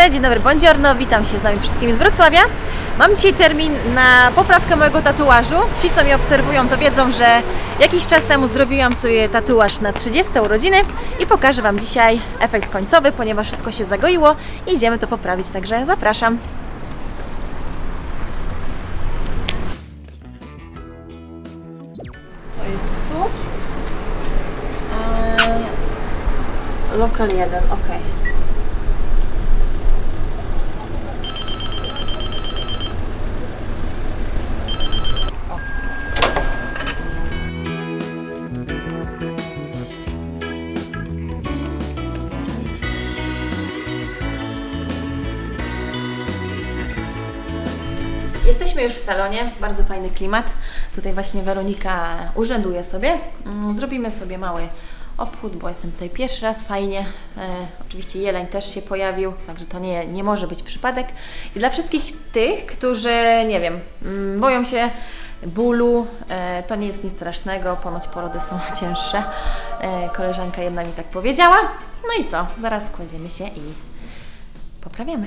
Cześć, dzień dobry, buongiorno, witam się z Wami wszystkimi z Wrocławia. Mam dzisiaj termin na poprawkę mojego tatuażu. Ci, co mnie obserwują, to wiedzą, że jakiś czas temu zrobiłam sobie tatuaż na 30 urodziny i pokażę Wam dzisiaj efekt końcowy, ponieważ wszystko się zagoiło i idziemy to poprawić, także zapraszam. To jest tu. Eee, lokal 1, ok. Jesteśmy już w salonie, bardzo fajny klimat. Tutaj właśnie Weronika urzęduje sobie. Mm, Zrobimy sobie mały obchód, bo jestem tutaj pierwszy raz, fajnie. E, oczywiście jeleń też się pojawił, także to nie, nie może być przypadek. I dla wszystkich tych, którzy, nie wiem, mm, boją się bólu, e, to nie jest nic strasznego, ponoć porody są cięższe. E, koleżanka jedna mi tak powiedziała. No i co, zaraz kładziemy się i poprawiamy.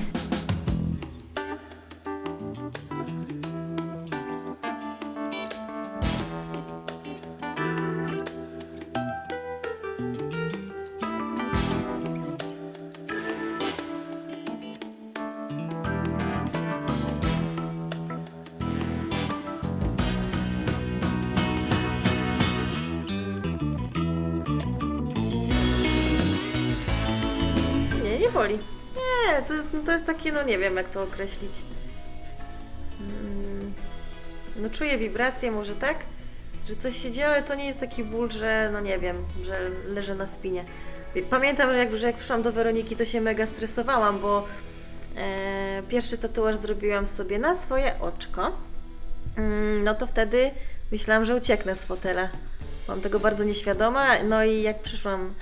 Boli. Nie, to, to jest takie, no nie wiem jak to określić. Mm, No czuję wibrację, może tak? Że coś się dzieje, ale to nie jest taki ból, że no nie wiem, że leżę na spinie. Pamiętam, że jak, że jak przyszłam do Weroniki, to się mega stresowałam, bo e, pierwszy tatuaż zrobiłam sobie na swoje oczko. Mm, no to wtedy myślałam, że ucieknę z fotela. Byłam tego bardzo nieświadoma, no i jak przyszłam,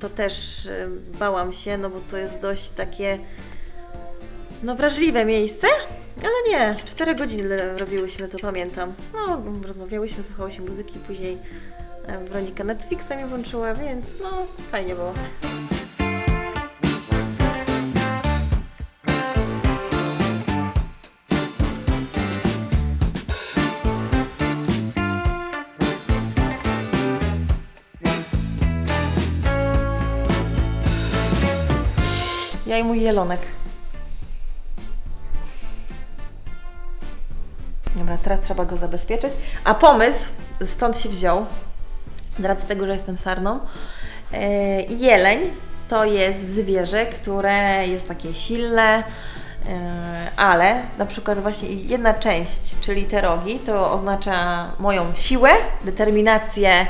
to też e, bałam się, no bo to jest dość takie no wrażliwe miejsce, ale nie, 4 godziny robiłyśmy to, pamiętam. No, rozmawiałyśmy, słuchałyśmy muzyki, później e, Weronika Netflixa mi włączyła, więc no, fajnie było. Ja i mój jelonek. Dobra, teraz trzeba go zabezpieczyć. A pomysł stąd się wziął, z racji tego, że jestem sarną. Yy, jeleń to jest zwierzę, które jest takie silne, yy, ale na przykład właśnie jedna część, czyli te rogi, to oznacza moją siłę, determinację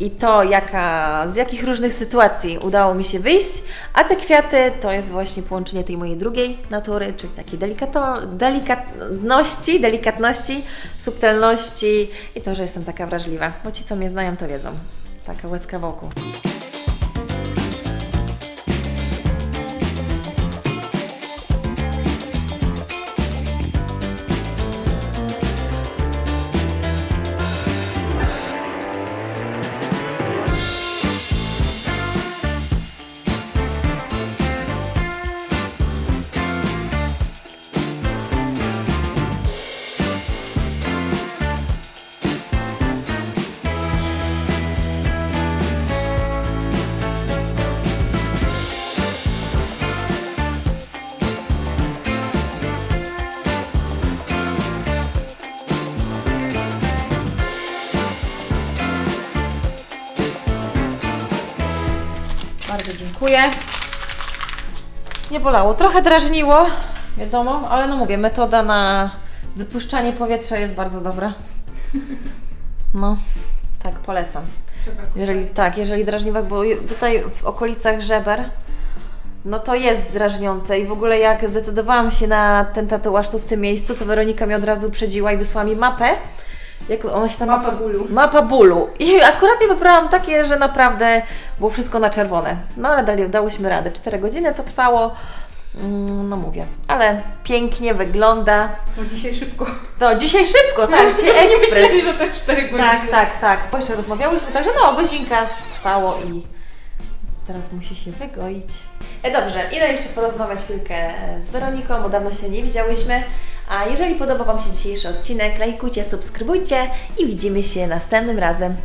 i to, jaka, z jakich różnych sytuacji udało mi się wyjść, a te kwiaty to jest właśnie połączenie tej mojej drugiej natury, czyli takiej delikato, delikatności, delikatności, subtelności i to, że jestem taka wrażliwa. Bo ci, co mnie znają, to wiedzą. Taka łezka wokół. Bardzo dziękuję. Nie bolało, trochę drażniło, wiadomo, ale no mówię, metoda na wypuszczanie powietrza jest bardzo dobra. No, tak, polecam. Jeżeli tak, jeżeli drażniwek, bo tutaj w okolicach żeber, no to jest drażniące i w ogóle jak zdecydowałam się na ten tatuaż tu w tym miejscu, to Weronika mi od razu przedziła i wysłała mi mapę. Jak ona się tam Mapa bólu. Mapa bólu. I akurat nie wybrałam takie, że naprawdę było wszystko na czerwone. No ale dali, dałyśmy radę. 4 godziny to trwało. Mm, No mówię, ale pięknie wygląda. No dzisiaj szybko. No dzisiaj szybko, tak, dzisiaj nie ekspres. myśleli, że też 4 godziny. Tak, tak, tak. Bo jeszcze rozmawiałyśmy, także no godzinka trwało i teraz musi się wygoić. E, dobrze, idę jeszcze porozmawiać chwilkę z Weroniką, bo dawno się nie widziałyśmy. A jeżeli podoba Wam się dzisiejszy odcinek, lajkujcie, subskrybujcie i widzimy się następnym razem.